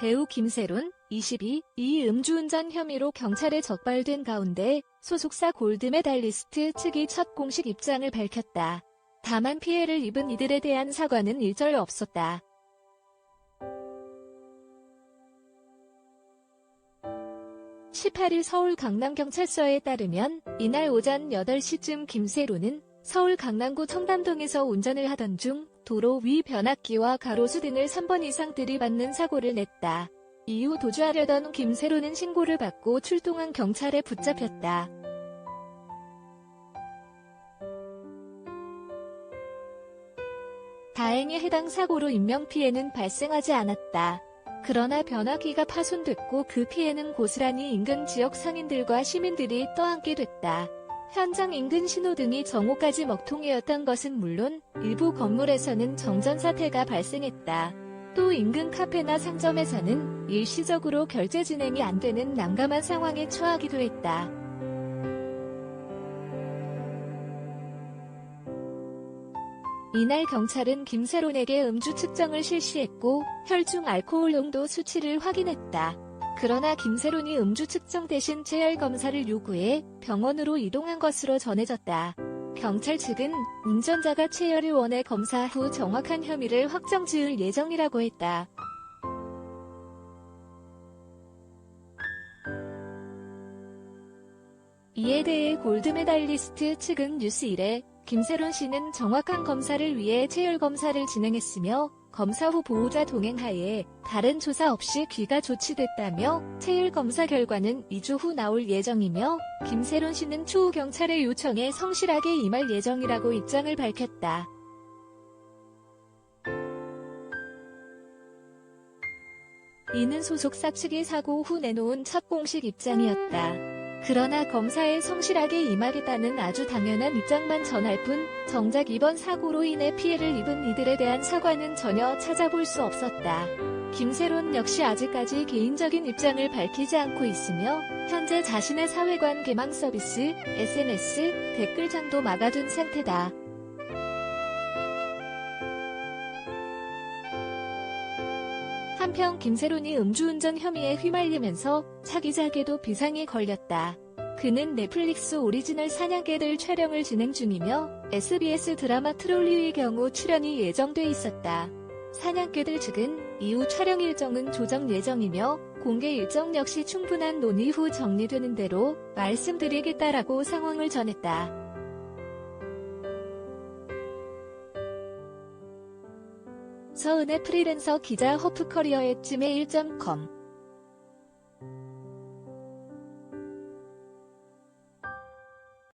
배우 김세론, 22, 이 음주운전 혐의로 경찰에 적발된 가운데 소속사 골드메달리스트 측이 첫 공식 입장을 밝혔다. 다만 피해를 입은 이들에 대한 사과는 일절 없었다. (18일) 서울 강남경찰서에 따르면 이날 오전 8시쯤 김세로는 서울 강남구 청담동에서 운전을 하던 중 도로 위 변압기와 가로수 등을 3번 이상 들이받는 사고를 냈다. 이후 도주하려던 김세로는 신고를 받고 출동한 경찰에 붙잡혔다. 다행히 해당 사고로 인명피해는 발생하지 않았다. 그러나 변화기가 파손됐고 그 피해는 고스란히 인근 지역 상인들과 시민들이 떠안게 됐다. 현장 인근 신호등이 정오까지 먹통이었던 것은 물론 일부 건물에서는 정전 사태가 발생했다. 또 인근 카페나 상점에서는 일시적으로 결제 진행이 안 되는 난감한 상황에 처하기도 했다. 이날 경찰은 김세론에게 음주 측정을 실시했고 혈중 알코올 농도 수치를 확인했다. 그러나 김세론이 음주 측정 대신 체열 검사를 요구해 병원으로 이동한 것으로 전해졌다. 경찰 측은 운전자가 체열을 원해 검사 후 정확한 혐의를 확정 지을 예정이라고 했다. 이에 대해 골드메달리스트 측은 뉴스 1에 김세론 씨는 정확한 검사를 위해 체열 검사를 진행했으며 검사 후 보호자 동행하에 다른 조사 없이 귀가 조치됐다며 체열 검사 결과는 2주 후 나올 예정이며 김세론 씨는 추후 경찰의 요청에 성실하게 임할 예정이라고 입장을 밝혔다. 이는 소속사 측이 사고 후 내놓은 첫 공식 입장이었다. 그러나 검사에 성실하게 임하겠다는 아주 당연한 입장만 전할 뿐 정작 이번 사고로 인해 피해를 입은 이들에 대한 사과는 전혀 찾아볼 수 없었다. 김세론 역시 아직까지 개인적인 입장을 밝히지 않고 있으며 현재 자신의 사회관 개망 서비스, SNS, 댓글창도 막아둔 상태다. 한편 김세론이 음주운전 혐의에 휘말리면서 차기작에도 비상이 걸렸다. 그는 넷플릭스 오리지널 사냥개들 촬영을 진행 중이며 SBS 드라마 트롤리의 경우 출연이 예정돼 있었다. 사냥개들 측은 이후 촬영 일정은 조정 예정이며 공개 일정 역시 충분한 논의 후 정리되는 대로 말씀드리겠다라고 상황을 전했다. 서은의 프리랜서 기자 허프커리어의 찜의 1.com